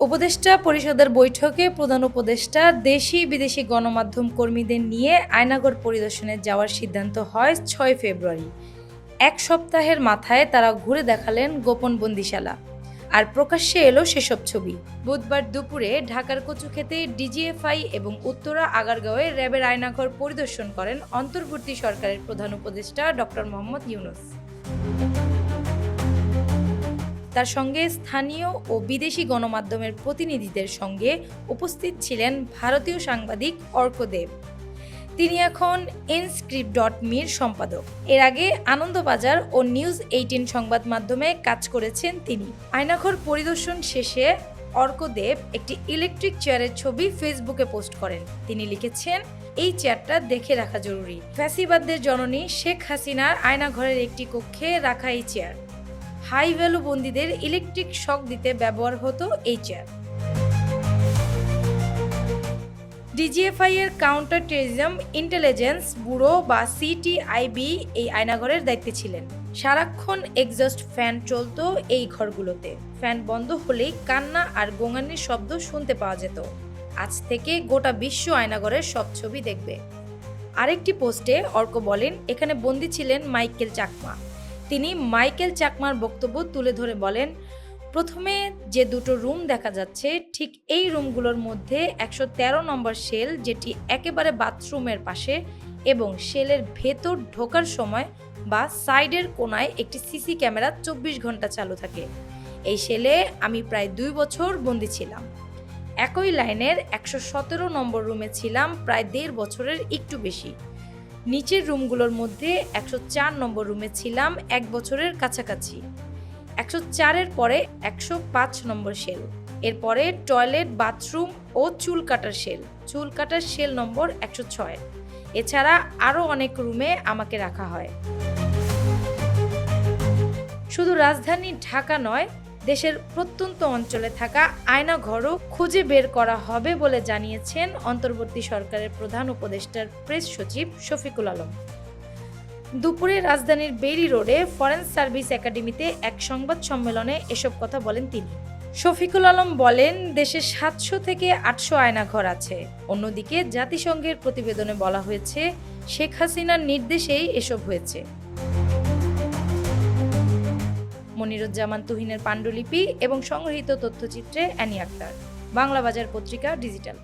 উপদেষ্টা পরিষদের বৈঠকে প্রধান উপদেষ্টা দেশি বিদেশি গণমাধ্যম কর্মীদের নিয়ে আয়নাগর পরিদর্শনে যাওয়ার সিদ্ধান্ত হয় ছয় ফেব্রুয়ারি। এক সপ্তাহের মাথায় তারা ঘুরে দেখালেন গোপন বন্দিশালা। আর প্রকাশ্যে এলো সেসব ছবি। বুধবার দুপুরে ঢাকার কচুক্ষেতে ডিজিএফআই এবং উত্তরা আগারগাঁওয়ে র্যাবের আয়নাঘর পরিদর্শন করেন অন্তর্বর্তী সরকারের প্রধান উপদেষ্টা ডক্টর মোহাম্মদ ইউনুস। তার সঙ্গে স্থানীয় ও বিদেশি গণমাধ্যমের প্রতিনিধিদের সঙ্গে উপস্থিত ছিলেন ভারতীয় সাংবাদিক অর্কদেব তিনি এখন এনস্ক্রিপ্ট ডট মির সম্পাদক। এর আগে আনন্দবাজার ও নিউজ এইটিন সংবাদ মাধ্যমে কাজ করেছেন তিনি। আয়নাঘর পরিদর্শন শেষে অর্কদেব একটি ইলেকট্রিক চেয়ারের ছবি ফেসবুকে পোস্ট করেন। তিনি লিখেছেন, এই চেয়ারটা দেখে রাখা জরুরি। ফ্যাসিবাদদের জননী শেখ হাসিনার আয়নাঘরের একটি কক্ষে রাখা এই চেয়ার হাই ভ্যালু বন্দীদের ইলেকট্রিক শক দিতে ব্যবহার হতো এই চেয়ার ডিজিএফআই এর কাউন্টার টেরিজম ইন্টেলিজেন্স ব্যুরো বা সিটিআইবি এই আয়নাঘরের দায়িত্বে ছিলেন। সারাক্ষণ এক্সস্ট ফ্যান চলতো এই ঘরগুলোতে। ফ্যান বন্ধ হলেই কান্না আর গোঙানির শব্দ শুনতে পাওয়া যেত। আজ থেকে গোটা বিশ্ব আয়নাঘরের সব ছবি দেখবে। আরেকটি পোস্টে অর্ক বলেন, এখানে বন্দী ছিলেন মাইকেল চাকমা। তিনি মাইকেল চাকমার বক্তব্য তুলে ধরে বলেন, প্রথমে যে দুটো রুম দেখা যাচ্ছে, ঠিক এই রুমগুলোর মধ্যে একশো তেরো নম্বর সেল যেটি একেবারে বাথরুমের পাশে, এবং সেলের ভেতর ঢোকার সময় বা সাইডের কোনায় একটি সিসি ক্যামেরা চব্বিশ ঘণ্টা চালু থাকে। এই সেলে আমি প্রায় দুই বছর বন্দি ছিলাম। একই লাইনের একশো সতেরো নম্বর রুমে ছিলাম প্রায় দেড় বছরের একটু বেশি। নিচের রুমগুলোর মধ্যে একশো চার নম্বর রুমে ছিলাম এক বছরের কাছাকাছি। একশো চারের পরে একশো পাঁচ নম্বর সেল এরপরে টয়লেট, বাথরুম ও চুল কাটার সেল চুল কাটার সেল নম্বর একশো ছয়। এছাড়া আরও অনেক রুমে আমাকে রাখা হয়। শুধু রাজধানী ঢাকা নয় দেশের প্রত্যন্ত অঞ্চলে থাকা আয়নাঘরও খুঁজে বের করা হবে বলে জানিয়েছেন অন্তর্বর্তী সরকারের প্রধান উপদেষ্টার প্রেস সচিব শফিকুল আলম। দুপুরে রাজধানীর বেরি রোডে ফরেন সার্ভিস একাডেমিতে এক সংবাদ সম্মেলনে এসব কথা বলেন তিনি। শফিকুল আলম বলেন, দেশে সাতশো থেকে আটশো আয়নাঘর আছে। অন্যদিকে জাতিসংঘের প্রতিবেদনে বলা হয়েছে, শেখ হাসিনার নির্দেশেই এসব হয়েছে। মনিরুজ্জামান তুহিনের পাণ্ডুলিপি এবং সংগৃহীত তথ্যচিত্রে অ্যানি আক্তার। বাংলা বাজার পত্রিকা ডিজিটাল।